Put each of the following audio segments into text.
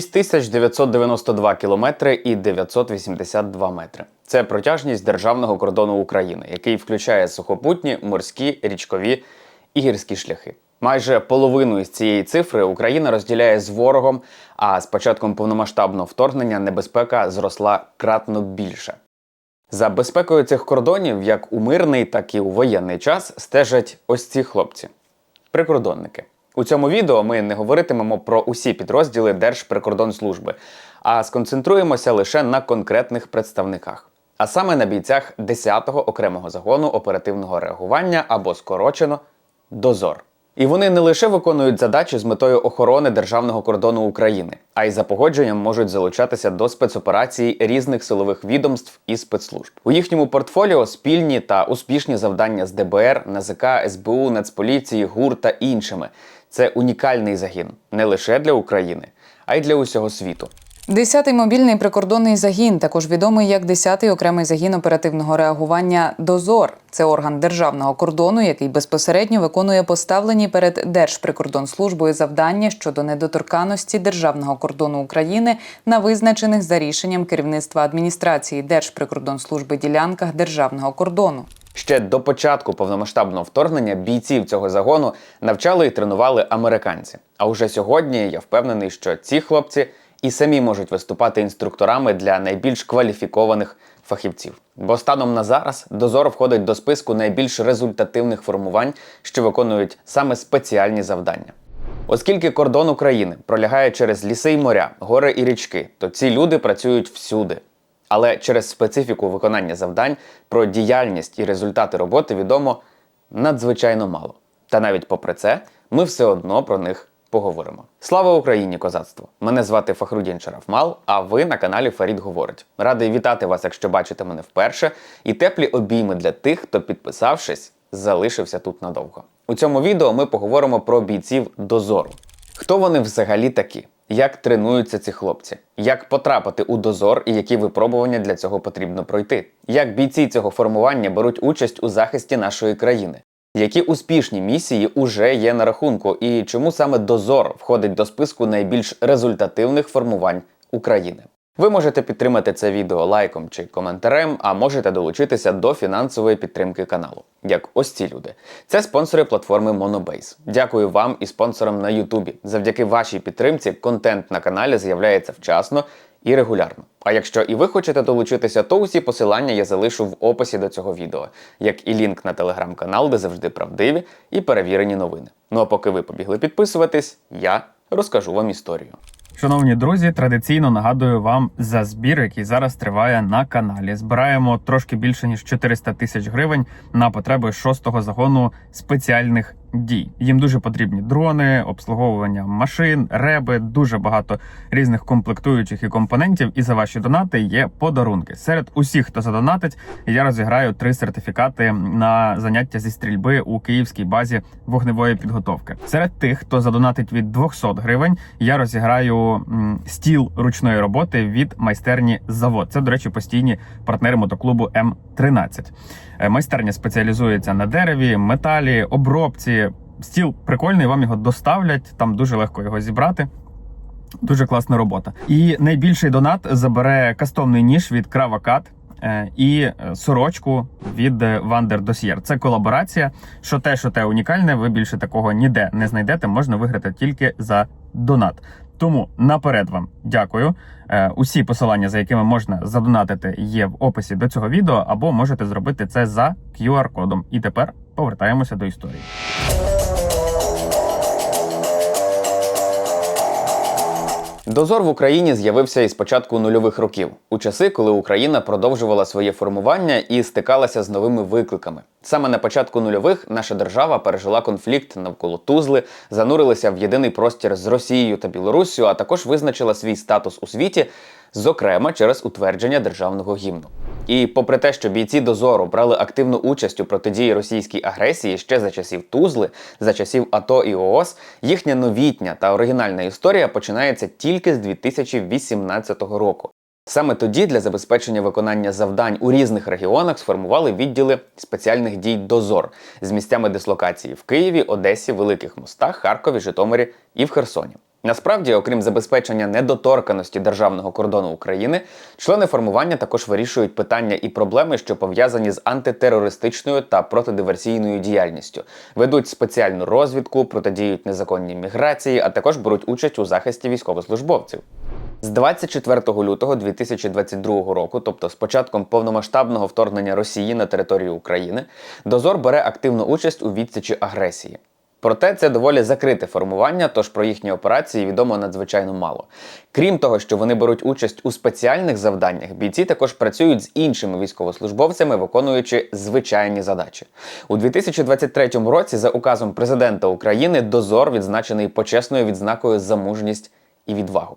6992 кілометри і 982 метри. Це протяжність державного кордону України, який включає сухопутні, морські, річкові і гірські шляхи. Майже половину із цієї цифри Україна розділяє з ворогом, а з початком повномасштабного вторгнення небезпека зросла кратно більше. За безпекою цих кордонів, як у мирний, так і у воєнний час, стежать ось ці хлопці прикордонники. У цьому відео ми не говоритимемо про усі підрозділи Держприкордонслужби, а сконцентруємося лише на конкретних представниках, а саме на бійцях 10-го окремого загону оперативного реагування або скорочено Дозор. І вони не лише виконують задачі з метою охорони державного кордону України, а й за погодженням можуть залучатися до спецоперацій різних силових відомств і спецслужб. У їхньому портфоліо спільні та успішні завдання з ДБР, НАЗК, СБУ, Нацполіції, ГУР та іншими. Це унікальний загін не лише для України, а й для усього світу. 10-й мобільний прикордонний загін, також відомий як 10-й окремий загін оперативного реагування Дозор. Це орган державного кордону, який безпосередньо виконує поставлені перед Держприкордонслужбою завдання щодо недоторканості державного кордону України на визначених за рішенням керівництва адміністрації Держприкордонслужби ділянках державного кордону. Ще до початку повномасштабного вторгнення бійців цього загону навчали і тренували американці. А уже сьогодні я впевнений, що ці хлопці і самі можуть виступати інструкторами для найбільш кваліфікованих фахівців. Бо станом на зараз дозор входить до списку найбільш результативних формувань, що виконують саме спеціальні завдання. Оскільки кордон України пролягає через ліси й моря, гори і річки, то ці люди працюють всюди. Але через специфіку виконання завдань про діяльність і результати роботи відомо надзвичайно мало. Та навіть попри це, ми все одно про них поговоримо. Слава Україні, козацтво! Мене звати Фахрудін Шарафмал, а ви на каналі Фарід Говорить. Радий вітати вас, якщо бачите мене вперше, і теплі обійми для тих, хто, підписавшись, залишився тут надовго. У цьому відео ми поговоримо про бійців дозору. Хто вони взагалі такі? Як тренуються ці хлопці? Як потрапити у дозор і які випробування для цього потрібно пройти? Як бійці цього формування беруть участь у захисті нашої країни? Які успішні місії уже є на рахунку, і чому саме дозор входить до списку найбільш результативних формувань України? Ви можете підтримати це відео лайком чи коментарем, а можете долучитися до фінансової підтримки каналу, як ось ці люди. Це спонсори платформи Monobase. Дякую вам і спонсорам на Ютубі. Завдяки вашій підтримці контент на каналі з'являється вчасно і регулярно. А якщо і ви хочете долучитися, то усі посилання я залишу в описі до цього відео, як і лінк на телеграм-канал, де завжди правдиві і перевірені новини. Ну а поки ви побігли підписуватись, я розкажу вам історію. Шановні друзі, традиційно нагадую вам за збір, який зараз триває на каналі. Збираємо трошки більше ніж 400 тисяч гривень на потреби шостого загону спеціальних дій. Їм дуже потрібні дрони, обслуговування машин, реби, дуже багато різних комплектуючих і компонентів. І за ваші донати є подарунки. Серед усіх, хто задонатить, я розіграю три сертифікати на заняття зі стрільби у київській базі вогневої підготовки. Серед тих, хто задонатить від 200 гривень, я розіграю стіл ручної роботи від майстерні завод. Це, до речі, постійні партнери мотоклубу М. 13. Е, майстерня спеціалізується на дереві, металі, обробці. Стіл прикольний, вам його доставлять, там дуже легко його зібрати. Дуже класна робота. І найбільший донат забере кастомний ніж від Кравакат е, і е, сорочку від Вандер Досьєр. Це колаборація. Що те, що те унікальне, ви більше такого ніде не знайдете, можна виграти тільки за донат. Тому наперед вам дякую. Е, Усі посилання, за якими можна задонатити, є в описі до цього відео, або можете зробити це за QR-кодом. І тепер повертаємося до історії. Дозор в Україні з'явився із початку нульових років, у часи, коли Україна продовжувала своє формування і стикалася з новими викликами. Саме на початку нульових наша держава пережила конфлікт навколо Тузли, занурилася в єдиний простір з Росією та Білоруссю, а також визначила свій статус у світі, зокрема через утвердження державного гімну. І попри те, що бійці дозору брали активну участь у протидії російській агресії ще за часів Тузли, за часів АТО і ООС, їхня новітня та оригінальна історія починається тільки з 2018 року. Саме тоді для забезпечення виконання завдань у різних регіонах сформували відділи спеціальних дій дозор з місцями дислокації в Києві, Одесі, Великих Мостах, Харкові, Житомирі і в Херсоні. Насправді, окрім забезпечення недоторканості державного кордону України, члени формування також вирішують питання і проблеми, що пов'язані з антитерористичною та протидиверсійною діяльністю, ведуть спеціальну розвідку, протидіють незаконній міграції, а також беруть участь у захисті військовослужбовців. З 24 лютого 2022 року, тобто з початком повномасштабного вторгнення Росії на територію України, дозор бере активну участь у відсічі агресії. Проте це доволі закрите формування, тож про їхні операції відомо надзвичайно мало. Крім того, що вони беруть участь у спеціальних завданнях, бійці також працюють з іншими військовослужбовцями, виконуючи звичайні задачі. У 2023 році, за указом президента України, дозор відзначений почесною відзнакою за мужність і відвагу.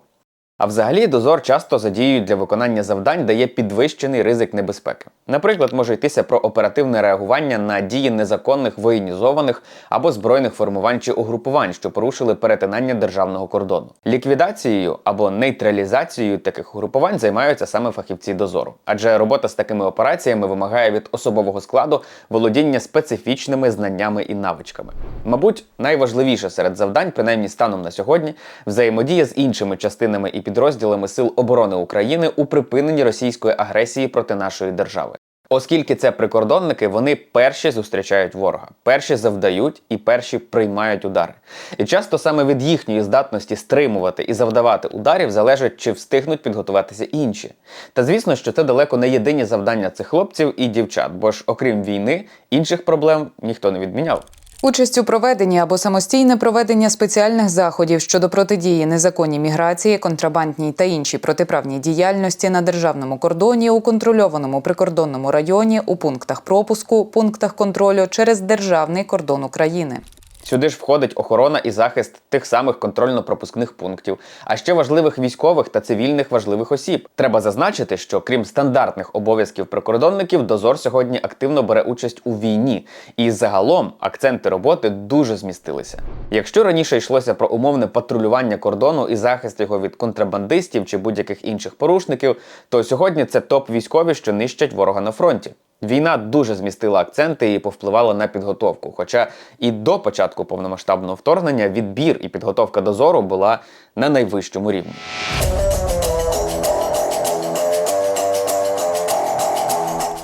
А взагалі дозор часто задіюють для виконання завдань, де є підвищений ризик небезпеки. Наприклад, може йтися про оперативне реагування на дії незаконних воєнізованих або збройних формувань чи угрупувань, що порушили перетинання державного кордону. Ліквідацією або нейтралізацією таких угрупувань займаються саме фахівці дозору, адже робота з такими операціями вимагає від особового складу володіння специфічними знаннями і навичками. Мабуть, найважливіше серед завдань, принаймні станом на сьогодні, взаємодія з іншими частинами і підрозділами Сил оборони України у припиненні російської агресії проти нашої держави. Оскільки це прикордонники, вони перші зустрічають ворога, перші завдають і перші приймають удари. І часто саме від їхньої здатності стримувати і завдавати ударів залежить, чи встигнуть підготуватися інші. Та звісно, що це далеко не єдині завдання цих хлопців і дівчат, бо ж окрім війни, інших проблем ніхто не відміняв. Участь у проведенні або самостійне проведення спеціальних заходів щодо протидії незаконній міграції, контрабандній та іншій протиправній діяльності на державному кордоні у контрольованому прикордонному районі у пунктах пропуску, пунктах контролю через державний кордон України. Сюди ж входить охорона і захист тих самих контрольно-пропускних пунктів, а ще важливих військових та цивільних важливих осіб. Треба зазначити, що крім стандартних обов'язків прикордонників, дозор сьогодні активно бере участь у війні, і загалом акценти роботи дуже змістилися. Якщо раніше йшлося про умовне патрулювання кордону і захист його від контрабандистів чи будь-яких інших порушників, то сьогодні це топ військові, що нищать ворога на фронті. Війна дуже змістила акценти і повпливала на підготовку. Хоча і до початку повномасштабного вторгнення відбір і підготовка дозору була на найвищому рівні.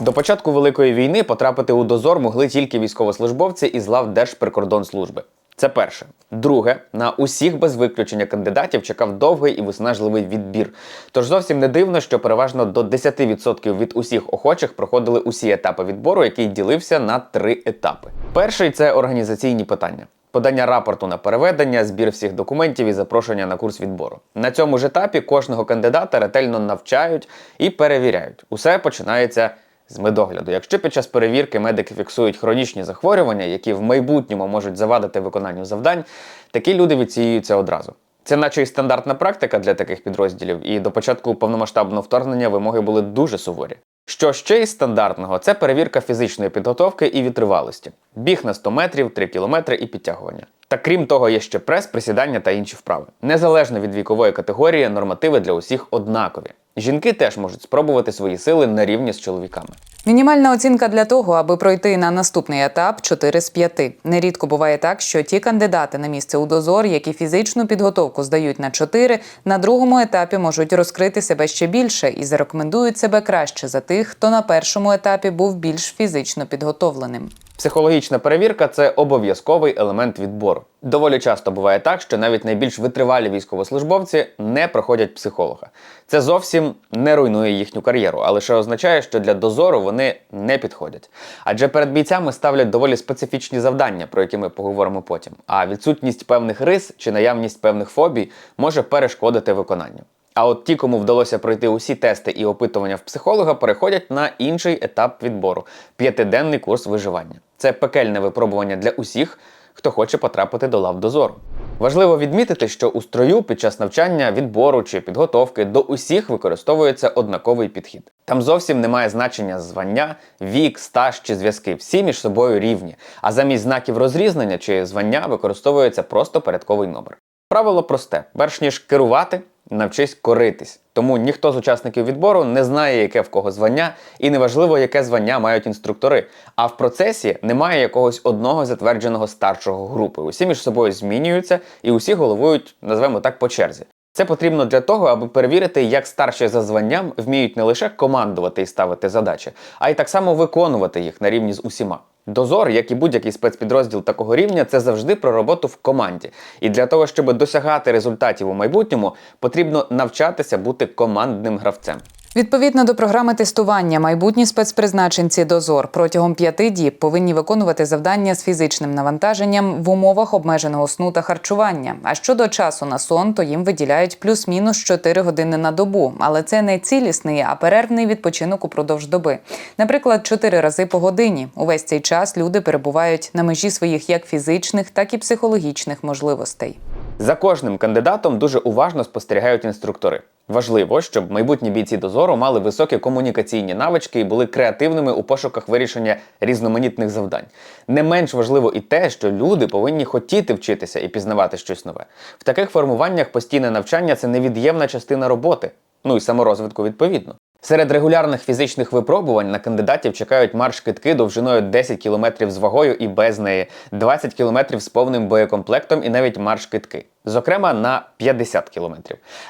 До початку Великої війни потрапити у дозор могли тільки військовослужбовці із лав Держприкордонслужби. Це перше. Друге, на усіх без виключення кандидатів чекав довгий і виснажливий відбір. Тож зовсім не дивно, що переважно до 10% від усіх охочих проходили усі етапи відбору, який ділився на три етапи. Перший це організаційні питання. Подання рапорту на переведення, збір всіх документів і запрошення на курс відбору. На цьому ж етапі кожного кандидата ретельно навчають і перевіряють. Усе починається з медогляду. Якщо під час перевірки медики фіксують хронічні захворювання, які в майбутньому можуть завадити виконанню завдань, такі люди відсіюються одразу. Це наче і стандартна практика для таких підрозділів, і до початку повномасштабного вторгнення вимоги були дуже суворі. Що ще із стандартного, це перевірка фізичної підготовки і витривалості. Біг на 100 метрів, 3 кілометри і підтягування. Та крім того, є ще прес, присідання та інші вправи. Незалежно від вікової категорії, нормативи для усіх однакові. Жінки теж можуть спробувати свої сили на рівні з чоловіками. Мінімальна оцінка для того, аби пройти на наступний етап 4 з 5. Нерідко буває так, що ті кандидати на місце у дозор, які фізичну підготовку здають на 4, на другому етапі можуть розкрити себе ще більше і зарекомендують себе краще за тих, хто на першому етапі був більш фізично підготовленим. Психологічна перевірка це обов'язковий елемент відбору. Доволі часто буває так, що навіть найбільш витривалі військовослужбовці не проходять психолога. Це зовсім не руйнує їхню кар'єру, а лише означає, що для дозору вони не підходять. Адже перед бійцями ставлять доволі специфічні завдання, про які ми поговоримо потім. А відсутність певних рис чи наявність певних фобій може перешкодити виконанню. А от ті, кому вдалося пройти усі тести і опитування в психолога, переходять на інший етап відбору п'ятиденний курс виживання. Це пекельне випробування для усіх, хто хоче потрапити до лав дозору. Важливо відмітити, що у строю під час навчання, відбору чи підготовки до усіх використовується однаковий підхід. Там зовсім немає значення звання, вік, стаж чи зв'язки. Всі між собою рівні. А замість знаків розрізнення чи звання використовується просто порядковий номер. Правило просте: перш ніж керувати, навчись коритись. Тому ніхто з учасників відбору не знає, яке в кого звання, і неважливо, яке звання мають інструктори. А в процесі немає якогось одного затвердженого старшого групи. Усі між собою змінюються і усі головують, назвемо так, по черзі. Це потрібно для того, аби перевірити, як старші за званням вміють не лише командувати і ставити задачі, а й так само виконувати їх на рівні з усіма. Дозор, як і будь-який спецпідрозділ такого рівня, це завжди про роботу в команді. І для того, щоб досягати результатів у майбутньому, потрібно навчатися бути командним гравцем. Відповідно до програми тестування, майбутні спецпризначенці дозор протягом п'яти діб повинні виконувати завдання з фізичним навантаженням в умовах обмеженого сну та харчування. А щодо часу на сон, то їм виділяють плюс-мінус 4 години на добу. Але це не цілісний, а перервний відпочинок упродовж доби. Наприклад, 4 рази по годині. Увесь цей час люди перебувають на межі своїх як фізичних, так і психологічних можливостей. За кожним кандидатом дуже уважно спостерігають інструктори. Важливо, щоб майбутні бійці дозору мали високі комунікаційні навички і були креативними у пошуках вирішення різноманітних завдань. Не менш важливо і те, що люди повинні хотіти вчитися і пізнавати щось нове. В таких формуваннях постійне навчання це невід'ємна частина роботи, ну і саморозвитку відповідно. Серед регулярних фізичних випробувань на кандидатів чекають марш-китки довжиною 10 км з вагою і без неї, 20 км з повним боєкомплектом і навіть марш-китки. Зокрема, на 50 км.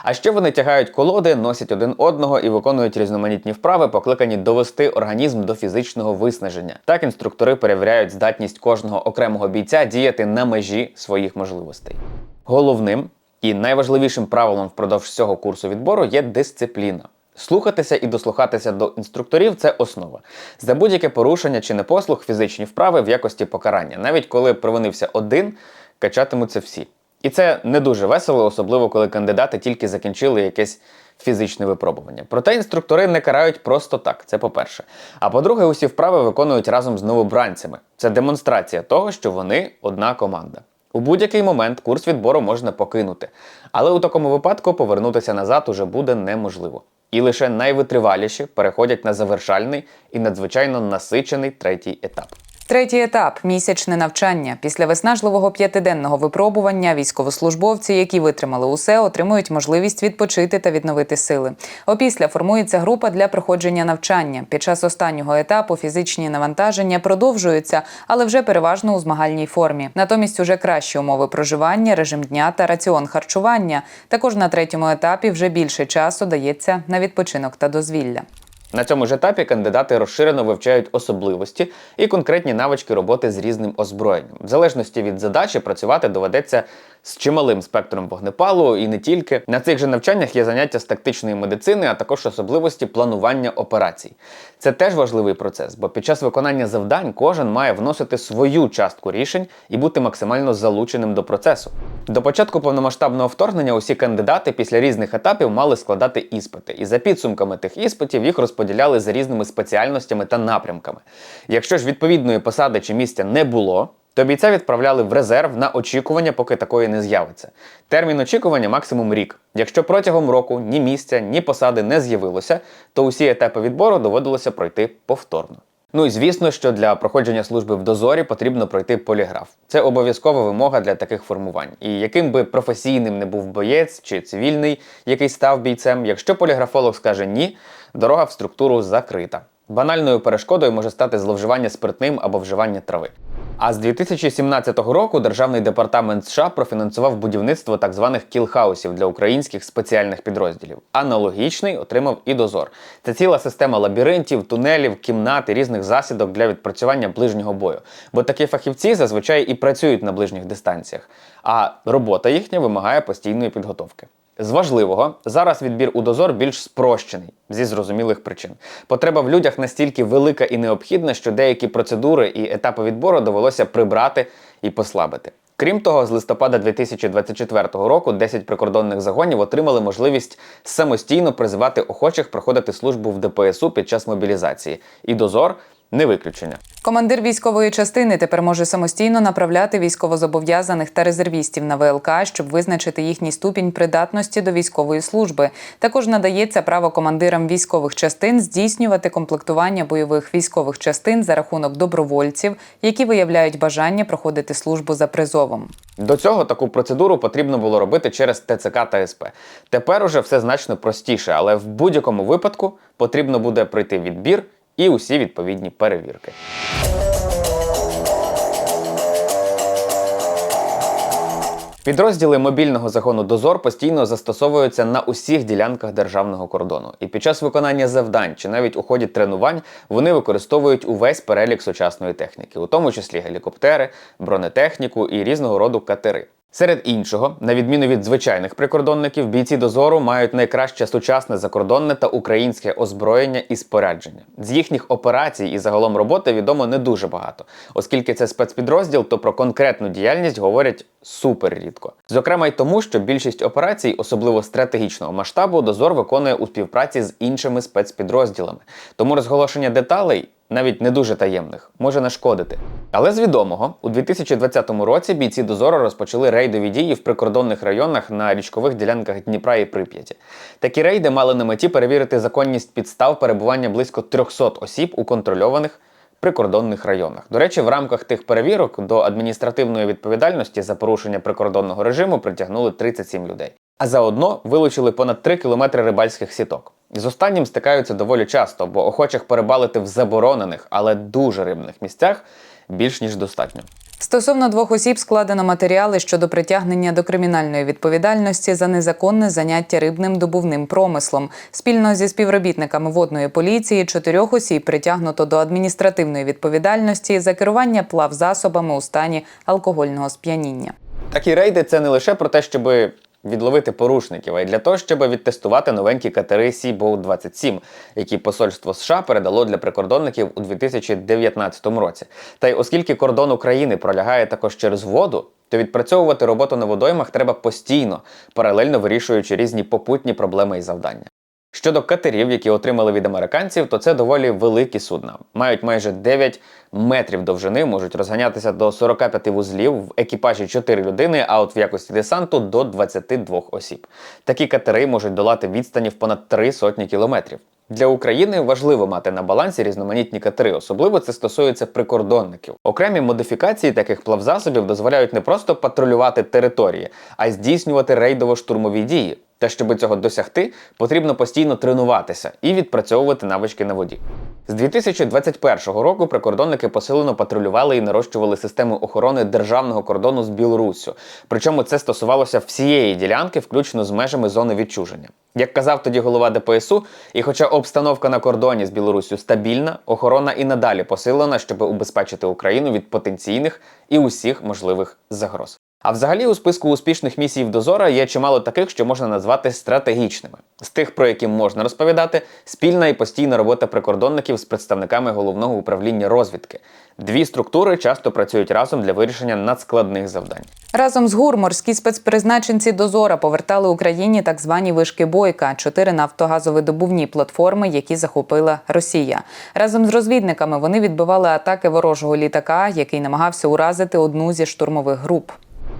А ще вони тягають колоди, носять один одного і виконують різноманітні вправи, покликані довести організм до фізичного виснаження. Так інструктори перевіряють здатність кожного окремого бійця діяти на межі своїх можливостей. Головним і найважливішим правилом впродовж цього курсу відбору є дисципліна. Слухатися і дослухатися до інструкторів це основа. За будь-яке порушення чи непослух фізичні вправи в якості покарання. Навіть коли провинився один, качатимуться всі. І це не дуже весело, особливо коли кандидати тільки закінчили якесь фізичне випробування. Проте інструктори не карають просто так, це по-перше. А по-друге, усі вправи виконують разом з новобранцями. Це демонстрація того, що вони одна команда. У будь-який момент курс відбору можна покинути, але у такому випадку повернутися назад уже буде неможливо. І лише найвитриваліші переходять на завершальний і надзвичайно насичений третій етап. Третій етап місячне навчання. Після виснажливого п'ятиденного випробування військовослужбовці, які витримали усе, отримують можливість відпочити та відновити сили. Опісля формується група для проходження навчання. Під час останнього етапу фізичні навантаження продовжуються, але вже переважно у змагальній формі. Натомість уже кращі умови проживання, режим дня та раціон харчування. Також на третьому етапі вже більше часу дається на відпочинок та дозвілля. На цьому ж етапі кандидати розширено вивчають особливості і конкретні навички роботи з різним озброєнням. В залежності від задачі працювати доведеться з чималим спектром вогнепалу і не тільки. На цих же навчаннях є заняття з тактичної медицини, а також особливості планування операцій. Це теж важливий процес, бо під час виконання завдань кожен має вносити свою частку рішень і бути максимально залученим до процесу. До початку повномасштабного вторгнення усі кандидати після різних етапів мали складати іспити, і за підсумками тих іспитів їх розподіляли за різними спеціальностями та напрямками. Якщо ж відповідної посади чи місця не було, то бійця відправляли в резерв на очікування, поки такої не з'явиться. Термін очікування максимум рік. Якщо протягом року ні місця, ні посади не з'явилося, то усі етапи відбору доводилося пройти повторно. Ну і звісно, що для проходження служби в дозорі потрібно пройти поліграф. Це обов'язкова вимога для таких формувань. І яким би професійним не був боєць чи цивільний, який став бійцем, якщо поліграфолог скаже ні, дорога в структуру закрита. Банальною перешкодою може стати зловживання спиртним або вживання трави. А з 2017 року Державний департамент США профінансував будівництво так званих кілхаусів для українських спеціальних підрозділів. Аналогічний отримав і дозор. Це ціла система лабіринтів, тунелів, кімнат і різних засідок для відпрацювання ближнього бою. Бо такі фахівці зазвичай і працюють на ближніх дистанціях, а робота їхня вимагає постійної підготовки. З важливого зараз відбір у дозор більш спрощений зі зрозумілих причин. Потреба в людях настільки велика і необхідна, що деякі процедури і етапи відбору довелося прибрати і послабити. Крім того, з листопада 2024 року 10 прикордонних загонів отримали можливість самостійно призивати охочих проходити службу в ДПСУ під час мобілізації. І дозор не виключення. Командир військової частини тепер може самостійно направляти військовозобов'язаних та резервістів на ВЛК, щоб визначити їхній ступінь придатності до військової служби. Також надається право командирам військових частин здійснювати комплектування бойових військових частин за рахунок добровольців, які виявляють бажання проходити службу за призовом. До цього таку процедуру потрібно було робити через ТЦК та СП. Тепер уже все значно простіше, але в будь-якому випадку потрібно буде пройти відбір і усі відповідні перевірки. Підрозділи мобільного загону Дозор постійно застосовуються на усіх ділянках державного кордону. І під час виконання завдань чи навіть у ході тренувань вони використовують увесь перелік сучасної техніки, у тому числі гелікоптери, бронетехніку і різного роду катери. Серед іншого, на відміну від звичайних прикордонників, бійці дозору мають найкраще сучасне закордонне та українське озброєння і спорядження. З їхніх операцій і загалом роботи відомо не дуже багато, оскільки це спецпідрозділ, то про конкретну діяльність говорять супер рідко. Зокрема, й тому, що більшість операцій, особливо стратегічного масштабу, дозор виконує у співпраці з іншими спецпідрозділами. Тому розголошення деталей навіть не дуже таємних, може нашкодити. Але з відомого, у 2020 році бійці дозору розпочали рейдові дії в прикордонних районах на річкових ділянках Дніпра і Прип'яті. Такі рейди мали на меті перевірити законність підстав перебування близько 300 осіб у контрольованих прикордонних районах. До речі, в рамках тих перевірок до адміністративної відповідальності за порушення прикордонного режиму притягнули 37 людей. А заодно вилучили понад 3 кілометри рибальських сіток. З останнім стикаються доволі часто, бо охочих перебалити в заборонених, але дуже рибних місцях більш ніж достатньо. Стосовно двох осіб складено матеріали щодо притягнення до кримінальної відповідальності за незаконне заняття рибним добувним промислом. Спільно зі співробітниками водної поліції чотирьох осіб притягнуто до адміністративної відповідальності за керування плавзасобами у стані алкогольного сп'яніння. Такі рейди це не лише про те, щоб відловити порушників, а й для того, щоб відтестувати новенькі катери Seaboat 27, які посольство США передало для прикордонників у 2019 році. Та й оскільки кордон України пролягає також через воду, то відпрацьовувати роботу на водоймах треба постійно, паралельно вирішуючи різні попутні проблеми і завдання. Щодо катерів, які отримали від американців, то це доволі великі судна. Мають майже 9 метрів довжини, можуть розганятися до 45 вузлів, в екіпажі 4 людини, а от в якості десанту до 22 осіб. Такі катери можуть долати відстані в понад 3 сотні кілометрів. Для України важливо мати на балансі різноманітні катери, особливо це стосується прикордонників. Окремі модифікації таких плавзасобів дозволяють не просто патрулювати території, а здійснювати рейдово-штурмові дії. Та щоб цього досягти, потрібно постійно тренуватися і відпрацьовувати навички на воді. З 2021 року прикордонники посилено патрулювали і нарощували систему охорони державного кордону з Білоруссю. Причому це стосувалося всієї ділянки, включно з межами зони відчуження. Як казав тоді голова ДПСУ, і хоча обстановка на кордоні з Білоруссю стабільна, охорона і надалі посилена, щоб убезпечити Україну від потенційних і усіх можливих загроз. А взагалі у списку успішних місій в дозора є чимало таких, що можна назвати стратегічними. З тих, про які можна розповідати, спільна і постійна робота прикордонників з представниками головного управління розвідки. Дві структури часто працюють разом для вирішення надскладних завдань. Разом з ГУР морські спецпризначенці Дозора повертали Україні так звані вишки Бойка, чотири нафтогазовидобувні платформи, які захопила Росія. Разом з розвідниками вони відбивали атаки ворожого літака, який намагався уразити одну зі штурмових груп.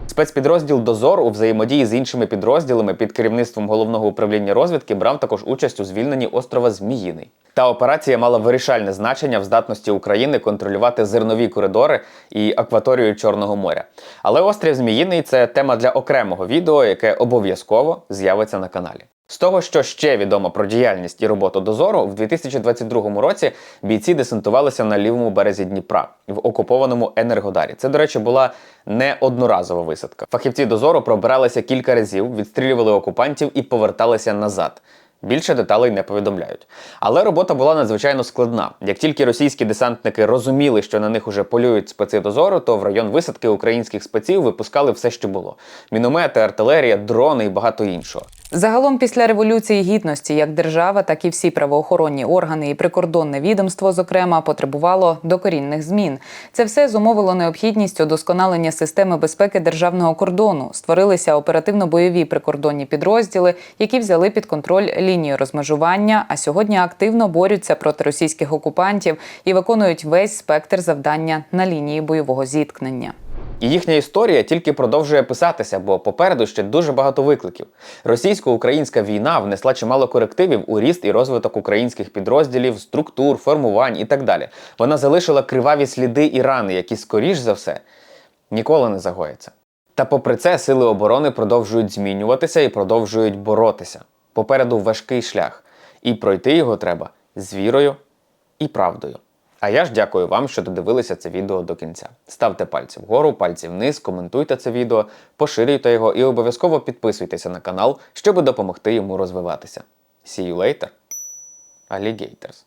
Спецпідрозділ Дозор у взаємодії з іншими підрозділами під керівництвом головного управління розвідки брав також участь у звільненні острова Зміїний. Та операція мала вирішальне значення в здатності України контролювати зернові коридори і акваторію Чорного моря. Але острів Зміїний це тема для окремого відео, яке обов'язково з'явиться на каналі. З того, що ще відомо про діяльність і роботу дозору, в 2022 році бійці десантувалися на лівому березі Дніпра в окупованому Енергодарі. Це, до речі, була не одноразова висадка. Фахівці дозору пробиралися кілька разів, відстрілювали окупантів і поверталися назад. Більше деталей не повідомляють. Але робота була надзвичайно складна. Як тільки російські десантники розуміли, що на них уже полюють специ дозору, то в район висадки українських спеців випускали все, що було: міномети, артилерія, дрони і багато іншого. Загалом, після революції гідності, як держава, так і всі правоохоронні органи і прикордонне відомство, зокрема, потребувало докорінних змін. Це все зумовило необхідність удосконалення системи безпеки державного кордону. Створилися оперативно-бойові прикордонні підрозділи, які взяли під контроль лінію розмежування, а сьогодні активно борються проти російських окупантів і виконують весь спектр завдання на лінії бойового зіткнення. І їхня історія тільки продовжує писатися, бо попереду ще дуже багато викликів. Російсько-українська війна внесла чимало корективів у ріст і розвиток українських підрозділів, структур, формувань і так далі. Вона залишила криваві сліди і рани, які, скоріш за все, ніколи не загояться. Та попри це, сили оборони продовжують змінюватися і продовжують боротися. Попереду важкий шлях, і пройти його треба з вірою і правдою. А я ж дякую вам, що додивилися це відео до кінця. Ставте пальці вгору, пальці вниз, коментуйте це відео, поширюйте його і обов'язково підписуйтеся на канал, щоб допомогти йому розвиватися. See you later, alligators!